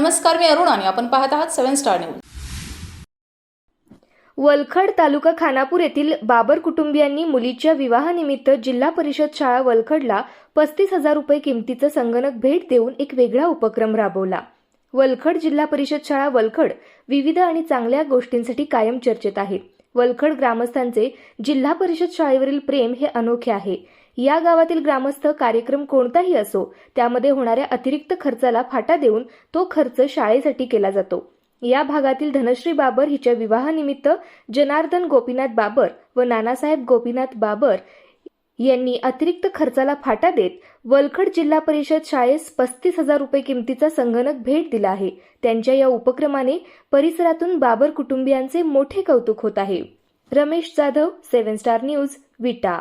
नमस्कार मी अरुण आणि आपण पाहत आहात सेव्हन स्टार न्यूज. वलखड तालुका खानापूर येथील बाबर कुटुंबियांनी मुलीच्या विवाहानिमित्त जिल्हा परिषद शाळा वलखडला पस्तीस हजार रुपये किमतीचं संगणक भेट देऊन एक वेगळा उपक्रम राबवला. वलखड जिल्हा परिषद शाळा वलखड विविध आणि चांगल्या गोष्टींसाठी कायम चर्चेत आहे. वलखड ग्रामस्थांचे जिल्हा परिषद शाळेवरील प्रेम हे अनोखे आहे. या गावातील ग्रामस्थ कार्यक्रम कोणताही असो त्यामध्ये होणाऱ्या अतिरिक्त खर्चाला फाटा देऊन तो खर्च शाळेसाठी केला जातो. या भागातील धनश्री बाबर हिच्या विवाहानिमित्त जनार्दन गोपीनाथ बाबर व नानासाहेब गोपीनाथ बाबर यांनी अतिरिक्त खर्चाला फाटा देत वलखड जिल्हा परिषद शाळेस पस्तीस हजार रुपये किमतीचा संगणक भेट दिला आहे. त्यांच्या या उपक्रमाने परिसरातून बाबर कुटुंबियांचे मोठे कौतुक होत आहे. Ramesh Jadhav seven star news Vita.